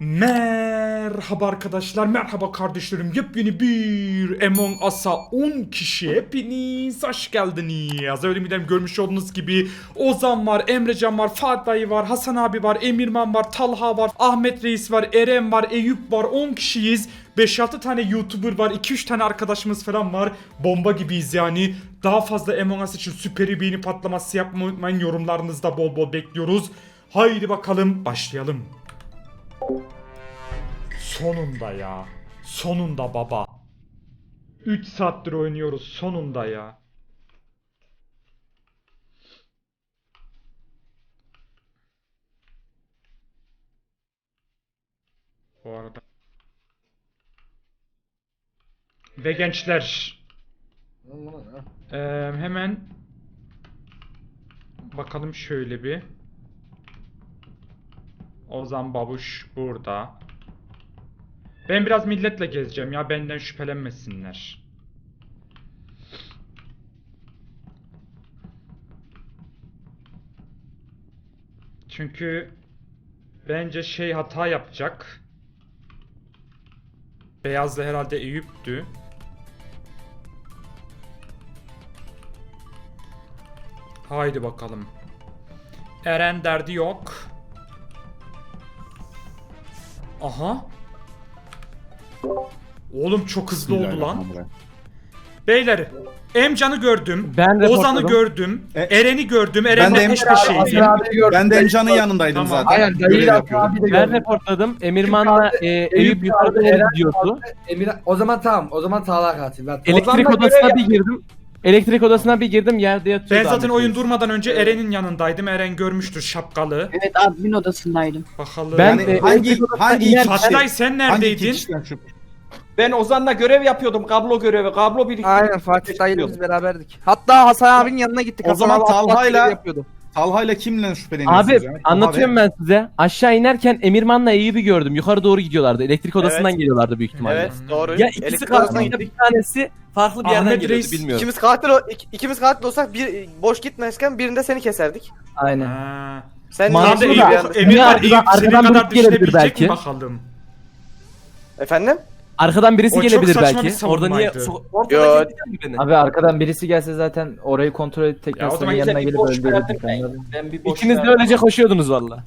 Merhaba arkadaşlar, merhaba kardeşlerim. Yepyeni bir Among Us'a 10 kişi. Hepiniz hoş geldiniz. Öyle midem görmüş olduğunuz gibi Ozan var, Emrecan var, Fatih var, Hasan abi var, Emirman var, Talha var, Ahmet Reis var, Eren var, Eyüp var. 10 kişiyiz. 5-6 tane YouTuber var, 2-3 tane arkadaşımız falan var. Bomba gibiyiz yani. Daha fazla Among Us için süperi beğeni patlaması yapmayı unutmayın. Yorumlarınızda bol bol bekliyoruz. Haydi bakalım başlayalım. Sonunda ya. Sonunda baba. 3 saattir oynuyoruz sonunda ya. Bu arada. Ve gençler. eee, hemen bakalım şöyle bir. Ozan Babuş burada. Ben biraz milletle gezeceğim ya benden şüphelenmesinler. Çünkü bence şey hata yapacak. Beyazlı herhalde Eyüp'tü. Haydi bakalım. Eren derdi yok. Aha. Oğlum çok hızlı oldu lan. Beyler, Emcan'ı gördüm. Ben Ozan'ı gördüm. E- Eren'i gördüm. Ben Eren'le de abi, peşeydim. Hasan Ben de Emcan'ın yanındaydım Tamam. zaten. Aynen Görev yapıyordum. abi de Ben gördüm. reportladım. Emirman'la e, Eyüp yukarıda doğru Eren gidiyordu. Emir, o zaman tamam. O zaman Talha katil. Ben, Elektrik odasına bir girdim. Elektrik odasına bir girdim yerde Ben yatıyordu. zaten Ahmet oyun durmadan önce Eren'in yanındaydım. Eren görmüştür şapkalı. Evet admin odasındaydım. Bakalım. Ben Yani e, hangi hangi iki kişi? sen Hangi iki neredeydin? kişiden şüphe? Ben Ozan'la görev yapıyordum. Kablo görevi. Kablo biriktirdim. Aynen Fatih dayıyla biz beraberdik. Hatta Hasan abinin yanına gittik. O Hasan zaman abi Talha'yla- yapıyordu. Talha'yla kimle şüpheleniyorsunuz Abi yani? anlatıyorum ben size. Aşağı inerken Emirman'la Eyüp'ü gördüm. Yukarı doğru gidiyorlardı. Elektrik odasından Evet. geliyorlardı büyük ihtimalle. Evet doğru. Ya ikisi Elektrik odasına karşısında bir tanesi farklı bir yerden Ahmet geliyordu Reis, bilmiyorum. İkimiz katil o- ik- ikimiz katil olsak bir boş gitmezken birinde seni keserdik. Aynen. Ha. Sen Mantıklı niye Tamam da Eyüp, Emir var. Arkadan- Eyüp senin arkadan kadar birisi gelebilir düşünebilecek mi belki. bakalım? Efendim? Arkadan birisi O çok gelebilir saçma belki. Orada niye savunmaydı. so- ortada gezdiler mi beni? Abi arkadan birisi gelse zaten orayı kontrol edip tekrar Ya o senin zaman yanına bir gelip boş öldürürdük. verdim ben. anladın mı? Ben bir boş İkiniz de verdim. öylece koşuyordunuz valla.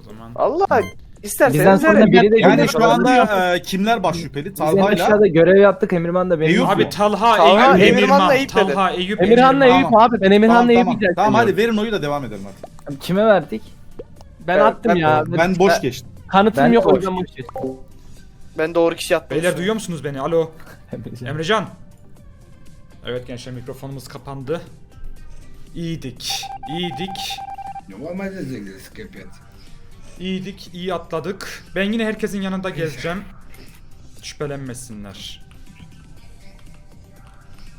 O zaman. Allah Bizden isterseniz sonra verin. biri de Yani şu anda e, kimler baş şüpheli? Biz en Talha'yla aşağıda görev yaptık Emirman da benim. Eyüp Abi? Talha, Talha, Eyüp, Emirman'la Emirman. Eyüp dedi. Talha, Eyüp, Emirhan'la Emirman. Eyüp abi. Ben Emirhan'la Eyüp'ü tamam, güzel tamam hadi seviyorum. verin oyu da devam edelim hadi. Kime verdik? Ben Ben- attım ben- ya. Ben boş geçtim. Kanıtım Ben yok o boş. yüzden boş geçtim. Ben doğru kişi attım. Beyler duyuyor musunuz beni? Alo. Emrecan. Evet gençler mikrofonumuz kapandı. İyiydik. İyiydik. İyiydik, iyi atladık. Ben yine herkesin yanında gezeceğim. Şüphelenmesinler.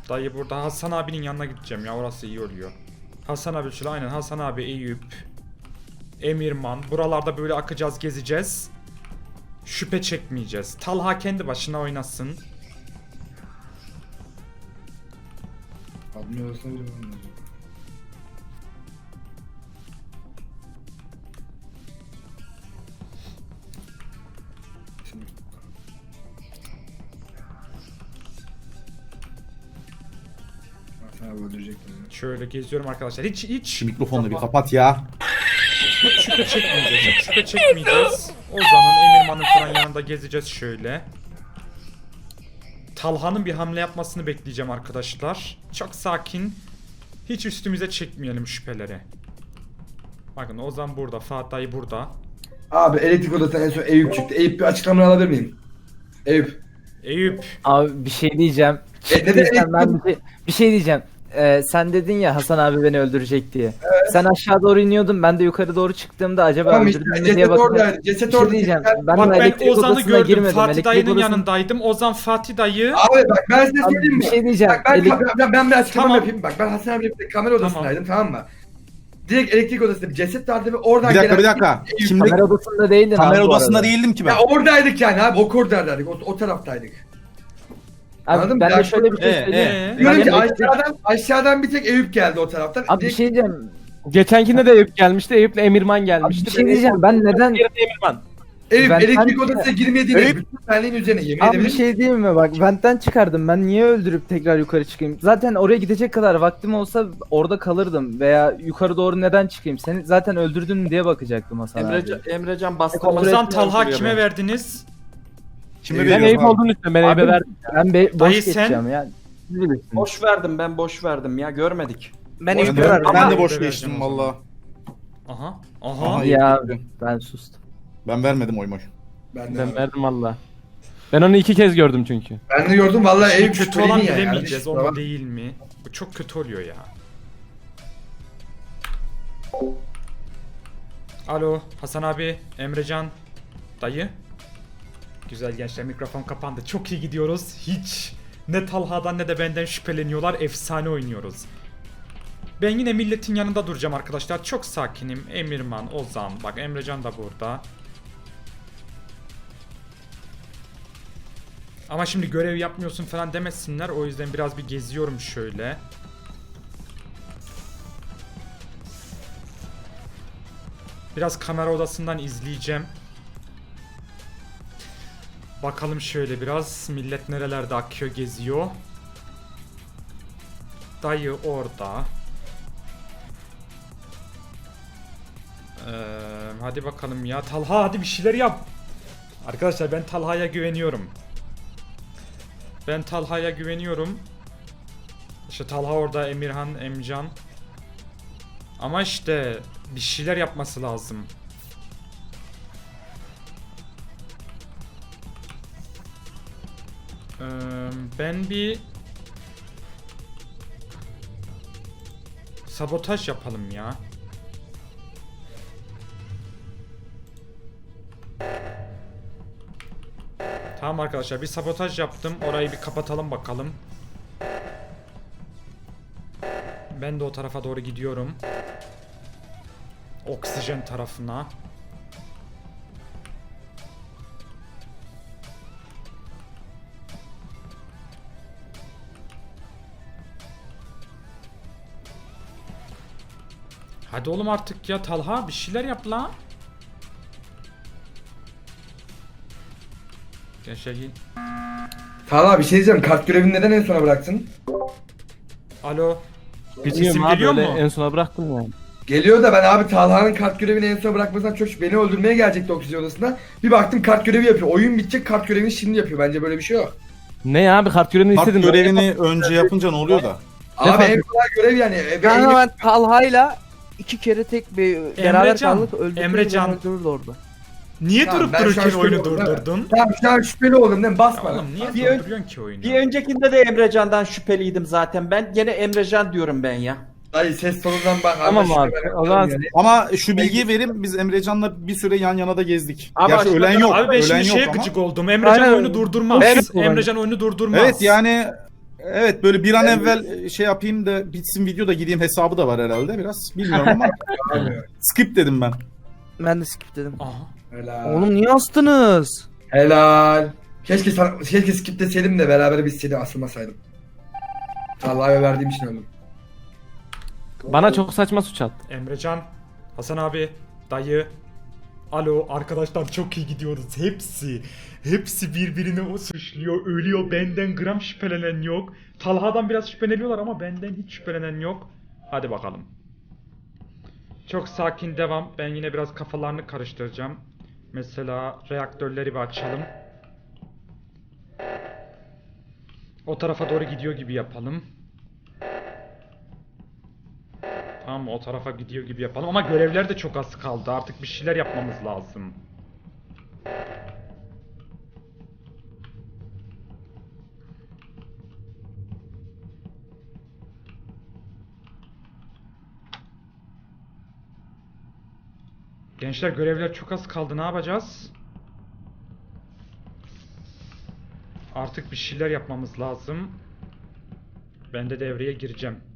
Dayı burada Hasan abinin yanına gideceğim ya orası iyi oluyor. Hasan abi şöyle aynen Hasan abi Eyüp. Emirman. Buralarda böyle akacağız gezeceğiz. Şüphe çekmeyeceğiz. Talha kendi başına oynasın. Şöyle geziyorum arkadaşlar. Hiç hiç Şu mikrofonunu bir kapat ya. Şüphe çekmeyeceğiz. Hiç şüphe çekmeyeceğiz. Ozan'ın, Emirman'ın falan yanında gezeceğiz şöyle. Talha'nın bir hamle yapmasını bekleyeceğim arkadaşlar. Çok sakin. Hiç üstümüze çekmeyelim şüpheleri. Bakın Ozan burada, Fatih burada. Abi elektrik odasından en son Eyüp çıktı. Eyüp bir açıklama alabilir miyim? Eyüp. Eyüp. Abi bir şey diyeceğim. E, neden Diyeceğim, elektrik ben bir şey, bir şey diyeceğim. Ee, sen dedin ya Hasan abi beni öldürecek diye. Sen aşağı doğru iniyordun ben de yukarı doğru çıktığımda acaba Tamam işte öldürdün mü ceset diye. Ceset Bir şey orada. diyeceğim. Ben Bak de ben elektrik Ozan'ı odasına gördüm. girmedim. Fatih Elektrik dayının odasına- yanındaydım. Ozan Fatih dayı. Abi bak ben size Abi, söyleyeyim mi? bir şey diyeceğim. Bak ben, Elek- ben, ben, ben bir açıklama Tamam. yapayım. Bak ben Hasan abiyle birlikte kamera odasındaydım tamam. mı? Direkt elektrik odasında bir ceset vardı ve oradan Bir dakika gelen- bir dakika. Eyüp- Şimdi Kamera odasında değildin kamera abi bu odasında arada. değildim ki ben. Ya oradaydık yani abi o koridordaydık o, o taraftaydık. Anladın Abi mı? ben de şöyle bir şey e, söyleyeyim. Ee, Diyorum Ben ki elektrik- aşağıdan, aşağıdan bir tek Eyüp geldi o taraftan. Abi bir Direkt- şey diyeceğim. Geçenkinde de Eyüp gelmişti. Eyüp'le Emirman Abi gelmişti. bir şey diyeceğim. Ben neden Yerine Emirman. Eyüp Ben- elektrik ben- odasına girmediğine bütün benliğin üzerine yemin Abi bir şey diyeyim mi bak ventten çıkardım ben niye öldürüp tekrar yukarı çıkayım? Zaten oraya gidecek kadar vaktim olsa orada kalırdım veya yukarı doğru neden çıkayım? Seni zaten öldürdün diye bakacaktım Hasan abi. Emrecan, Emrecan bastırma. Kontrol Ozan etmiyorum Talha kime verdiniz? Kime Ben veriyorum Eyüp abi? olduğunu istiyorum. Ben Abi- Eyüp'e verdim. Ben be boş Dayı sen- geçeceğim ya. Siz bilirsiniz. Boş verdim ben boş verdim ya görmedik. Ben Ben, Eyüp'e de- verdim. ben de boş geçtim valla. Aha. Aha, Aha. Ya gitti. ben sustum. Ben vermedim oyumu. Ben de, Ben verdim valla. Ben onu iki kez gördüm çünkü. ben de gördüm valla Şimdi Eyüp kötü olan bilemeyeceğiz. O mu değil mi? Bu çok kötü oluyor ya. Alo Hasan abi, Emrecan, dayı. Güzel gençler mikrofon kapandı. Çok iyi gidiyoruz. Hiç ne Talha'dan ne de benden şüpheleniyorlar. Efsane oynuyoruz. Ben yine milletin yanında duracağım arkadaşlar. Çok sakinim. Emirman, Ozan. Bak Emrecan da burada. Ama şimdi görev yapmıyorsun falan demesinler. O yüzden biraz bir geziyorum şöyle. Biraz kamera odasından izleyeceğim. Bakalım şöyle biraz millet nerelerde akıyor geziyor. Dayı orada. Ee, hadi bakalım ya Talha hadi bir şeyler yap. Arkadaşlar ben Talha'ya güveniyorum. Ben Talha'ya güveniyorum. İşte Talha orada, Emirhan, Emcan. Ama işte bir şeyler yapması lazım. Ben bir sabotaj yapalım ya. Tamam arkadaşlar bir sabotaj yaptım. Orayı bir kapatalım bakalım. Ben de o tarafa doğru gidiyorum. Oksijen tarafına. Hadi oğlum artık ya Talha bir şeyler yap la. Gençler gelin. Talha bir şey diyeceğim. Kart görevini neden en sona bıraktın? Alo. Bilmiyorum Sesim abi geliyor öyle mu? en sona bıraktım yani. Geliyor da ben abi Talha'nın kart görevini en sona bırakmasından çok beni öldürmeye gelecekti oksijen odasına. Bir baktım kart görevi yapıyor. Oyun bitecek kart görevini şimdi yapıyor. Bence böyle bir şey yok. Ne ya abi kart görevini Kart istedim. görevini önce yapınca ne oluyor da? Abi fark en kolay görev yani. E, ve Ben en- hemen Talha'yla iki kere tek bir beraber Emrecan, kaldık öldürdü Emrecan. öldürürdü orada. Niye Tamam, durup ben dururken oyunu oldum, durdurdun? Tamam şu an şüpheli oldum değil mi? Ya Basma. oğlum niye Bir ön- durduruyorsun ki oyunu? Bir öncekinde de Emrecan'dan şüpheliydim zaten. Ben gene Emrecan diyorum ben ya. Dayı ses tonundan bak. Tamam abi, ben o zaman- yani. Ama şu bilgiyi vereyim biz Emrecan'la bir süre yan yana da gezdik. Ama Gerçi işte- ölen yok. Abi ben ölen şimdi yok şeye ama. gıcık oldum. Emrecan Aynen. oyunu durdurmaz. Evet. Emrecan oyunu durdurmaz. Evet yani evet böyle bir an evvel şey yapayım da bitsin video da gideyim hesabı da var herhalde biraz. Bilmiyorum ama skip dedim ben. Ben de skip dedim. Aha. Helal. Oğlum niye astınız? Helal. Keşke sana, keşke skip deseydim de beraber biz seni asılmasaydım. Talha'ya verdiğim için öldüm. Bana çok saçma suç attı. Emrecan, Hasan abi, dayı. Alo arkadaşlar çok iyi gidiyoruz. Hepsi, hepsi birbirini o suçluyor, ölüyor. Benden gram şüphelenen yok. Talha'dan biraz şüpheleniyorlar ama benden hiç şüphelenen yok. Hadi bakalım. Çok sakin devam. Ben yine biraz kafalarını karıştıracağım. Mesela reaktörleri bir açalım. O tarafa doğru gidiyor gibi yapalım. Tamam o tarafa gidiyor gibi yapalım ama görevler de çok az kaldı. Artık bir şeyler yapmamız lazım. Gençler görevler çok az kaldı. Ne yapacağız? Artık bir şeyler yapmamız lazım. Ben de devreye gireceğim.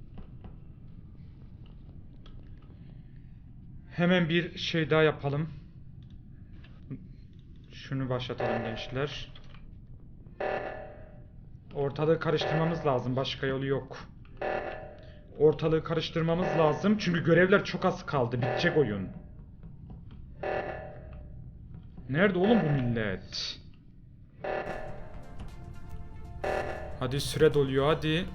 Hemen bir şey daha yapalım. Şunu başlatalım gençler. Ortalığı karıştırmamız lazım. Başka yolu yok. Ortalığı karıştırmamız lazım. Çünkü görevler çok az kaldı. Bitecek oyun. Nerede oğlum bu millet? Hadi süre doluyor hadi.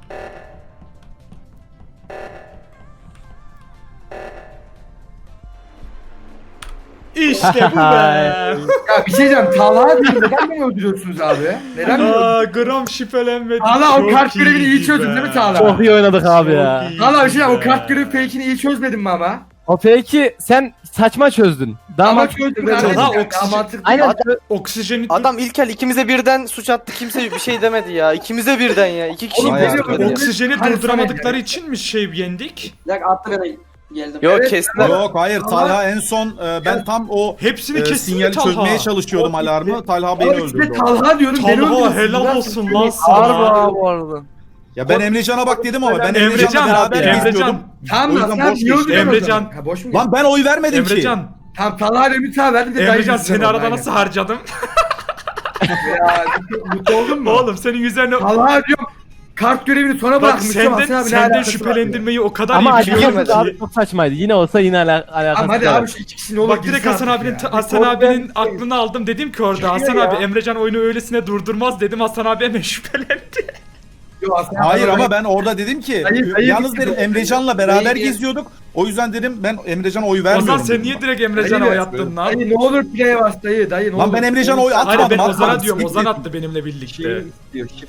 İşte bu be. Ya bir şey diyeceğim. Talha diyorum. Neden beni öldürüyorsunuz abi? Neden beni öldürüyorsunuz? Aa, gram şüphelenmedim. Talha o Çok kart görevini iyi çözdün be. değil mi Talha? Çok iyi oynadık abi ya. Çok Talha bir şey diyeceğim. O kart be. görevi fake'ini iyi çözmedin mi ama? O peki sen saçma çözdün. Daha Ama mantıklı çözdüm kardeşim. Talha, ya, oksijen- Daha mantıklı. Aynen. Adam, Oksijeni adam İlkel ikimize birden suç attı. Kimse bir şey demedi ya. İkimize birden ya. İki kişi Oğlum, Bayağı oksijeni Hani durduramadıkları için mi şey yendik? Yok Evet, kestiler. Yok hayır Talha en son e, ben tam o Hepsini e, kesin sinyali Talha. çözmeye çalışıyordum alarmı. Talha beni işte öldürdü. orada. Talha diyorum. beni Talha öldürüyorsun. helal olsun lan sana. Harbi bu arada. Ya ben Emrecan'a bak dedim ama ben Emrecan'la Emrecan, beraber Emrecan. izliyordum. Tamam O lan yüzden sen boş niye geçti. öldürüyorsun? Emrecan. Ha boş mu? Lan ben oy vermedim ki. Emrecan, Tamam Talha ile Ümit abi verdi de ben Emrecan seni arada nasıl harcadım? Ya mutlu- oldun mu? Oğlum senin üzerine Talha diyorum. Kart görevini sona bak bırakmıştım. senden, Hasan abi ne senden alakası var şüphelendirmeyi o kadar Ama iyi biliyorum yaptı abi ki. çok saçmaydı. Yine olsa yine ala alakası Ama hadi var. abi şu iki kişi ne olur Bak direkt girsin Hasan artık abinin ya. Hasan Bir abinin problem- aklını aldım dedim ki orada Çıkıyor Hasan ya. abi Emrecan oyunu öylesine durdurmaz dedim Hasan abi hemen şüphelendi. Yo, Hasan abi Hayır ama ben orada dedim ki Hayır, hayır, yalnız dedim Emrecan'la beraber geziyorduk. O yüzden dedim ben Emrecan'a oy O vermiyorum. zaman sen dedim niye bak. direkt Emrecan'a Hayır, oy attın lan? Dayı ne olur play bas dayı dayı ne Lan olur. ben Emrecan'a oy Hayır atmadım. ben Ozan'a atmadım. diyorum Ozan Siktir. attı benimle birlikte.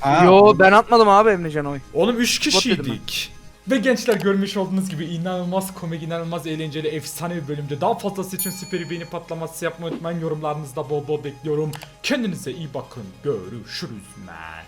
Ha. Yo ben atmadım abi Emrecan oy. Oğlum 3 dedim kişiydik. Ve gençler görmüş olduğunuz gibi inanılmaz komik, inanılmaz eğlenceli, efsane bir bölümde. Daha fazlası için süper beğeni patlaması yapmayı unutmayın. Yorumlarınızda bol bol bekliyorum. Kendinize iyi bakın. Görüşürüz man.